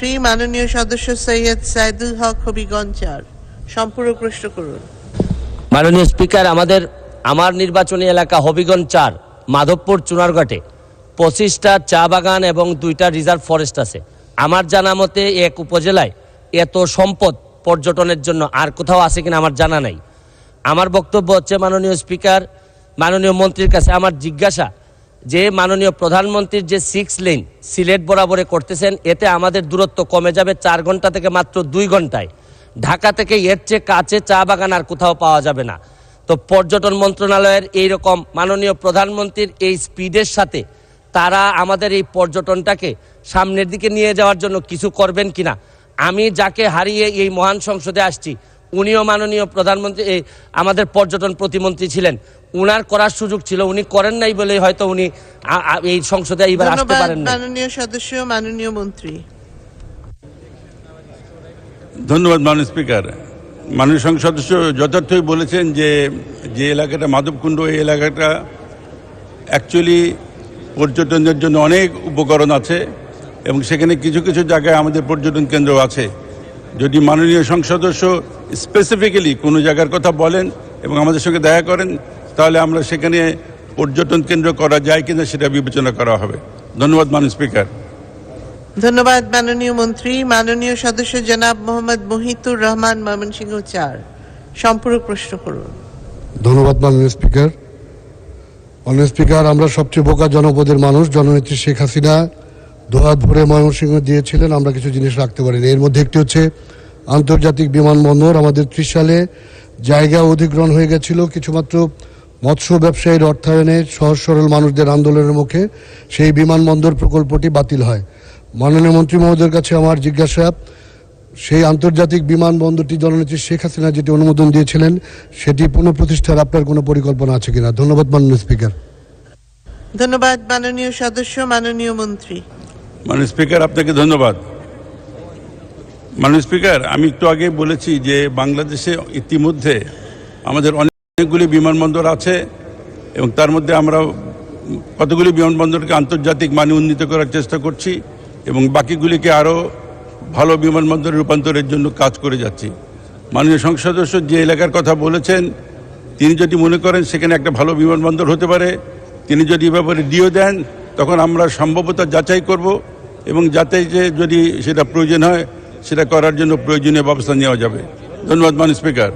মন্ত্রী মাননীয় সদস্য সৈয়দ সাইদুল হক হবিগঞ্জার সম্পূরক প্রশ্ন করুন। মাননীয় স্পিকার, আমাদের, আমার নির্বাচনী এলাকা হবিগঞ্জ চার, মাধবপুর চুনারঘাটে পঁচিশটা চা বাগান এবং দুইটা রিজার্ভ ফরেস্ট আছে। আমার জানা মতে এক উপজেলায় এত সম্পদ পর্যটনের জন্য আর কোথাও আছে কিনা আমার জানা নাই। আমার বক্তব্য হচ্ছে, মাননীয় স্পিকার, মাননীয় মন্ত্রীর কাছে আমার জিজ্ঞাসা যে মাননীয় প্রধানমন্ত্রীর যে সিক্স লেন সিলেট বরাবরে করতেছেন, এতে আমাদের দূরত্ব কমে যাবে চার ঘণ্টা থেকে মাত্র দুই ঘন্টায়। ঢাকা থেকে এর চেয়ে কাছে চা বাগান আর কোথাও পাওয়া যাবে না। তো পর্যটন মন্ত্রণালয়ের এই রকম মাননীয় প্রধানমন্ত্রীর এই স্পিডের সাথে তারা আমাদের এই পর্যটনটাকে সামনের দিকে নিয়ে যাওয়ার জন্য কিছু করবেন কিনা, আমি যাকে হারিয়ে এই মহান সংসদে আসছি, উনিও মাননীয় প্রধানমন্ত্রী আমাদের পর্যটন প্রতিমন্ত্রী ছিলেন। উনার করার সুযোগ ছিল উনি করেন নাই বলে হয়তো উনি এই সংসদে এইবার আসতে পারেন না মাননীয় সদস্য মাননীয় মন্ত্রী। ধন্যবাদ মাননীয় স্পিকার। মাননীয় সংসদ সদস্য যথার্থই বলেছেন যে যে এলাকাটা মাধবকুণ্ড এই এলাকাটা অ্যাকচুয়ালি পর্যটনের জন্য অনেক উপকরণ আছে এবং সেখানে কিছু কিছু জায়গায় আমাদের পর্যটন কেন্দ্র আছে। যদি মাননীয় সংসদ সদস্য স্পেসিফিক্যালি কোনো জায়গার কথা বলেন এবং আমাদের সঙ্গে দেখা করেন তাহলে আমরা সেখানে পর্যটন কেন্দ্র করা যায় কিনা সেটা বিবেচনা করা হবে। ধন্যবাদ মাননীয় স্পিকার। ধন্যবাদ মাননীয় মন্ত্রী। মাননীয় সদস্য জনাব মোহাম্মদ মহিতুর রহমান ময়মনসিংহ চার। সম্পূরক প্রশ্ন করুন। ধন্যবাদ মাননীয় স্পিকার। মাননীয় স্পিকার আমরা সবচেয়ে বোকা জনপদের মানুষ জননেত্রী শেখ হাসিনা। দোহাত ভরে ময়মনসিংহ দিয়েছিলেন আমরা কিছু জিনিস রাখতে পারিনি। এর মধ্যে একটি হচ্ছে আন্তর্জাতিক বিমানবন্দর। আমাদের ত্রিশ সালে জায়গা অধিগ্রহণ হয়ে গেছিল কিছুমাত্র মৎস্য ব্যবসায়ীর অর্থায়নে সহজ সরল মানুষদের আন্দোলনের মুখে সেই বিমানবন্দর প্রকল্পটি বাতিল হয়। মাননীয় মন্ত্রী মহোদয়ের কাছে আমার জিজ্ঞাসা সেই আন্তর্জাতিক বিমানবন্দরটি জননেত্রী শেখ হাসিনা যেটি অনুমোদন দিয়েছিলেন সেটি পুনঃপ্রতিষ্ঠার আপনার কোনো পরিকল্পনা আছে কিনা? ধন্যবাদ মাননীয় স্পিকার। ধন্যবাদ মাননীয় সদস্য মাননীয় মন্ত্রী। মাননীয় স্পিকার আপনাকে ধন্যবাদ। মাননীয় স্পিকার আমি একটু আগে বলেছি যে বাংলাদেশে ইতিমধ্যে আমাদের অনেকগুলি বিমানবন্দর আছে এবং তার মধ্যে আমরা কতগুলি বিমানবন্দরকে আন্তর্জাতিক মানে উন্নীত করার চেষ্টা করছি এবং বাকিগুলিকে আরও ভালো বিমানবন্দরে রূপান্তরের জন্য কাজ করে যাচ্ছি। মাননীয় সংসদ সদস্য যে এলাকার কথা বলেছেন, তিনি যদি মনে করেন সেখানে একটা ভালো বিমানবন্দর হতে পারে, তিনি যদি এ ব্যাপারে দিয়েও দেন, তখন আমরা সম্ভবত যাচাই করব এবং যাতে যে যদি সেটা প্রয়োজন হয়, সেটা করার জন্য প্রয়োজনীয় ব্যবস্থা নেওয়া যাবে। ধন্যবাদ মান স্পিকার।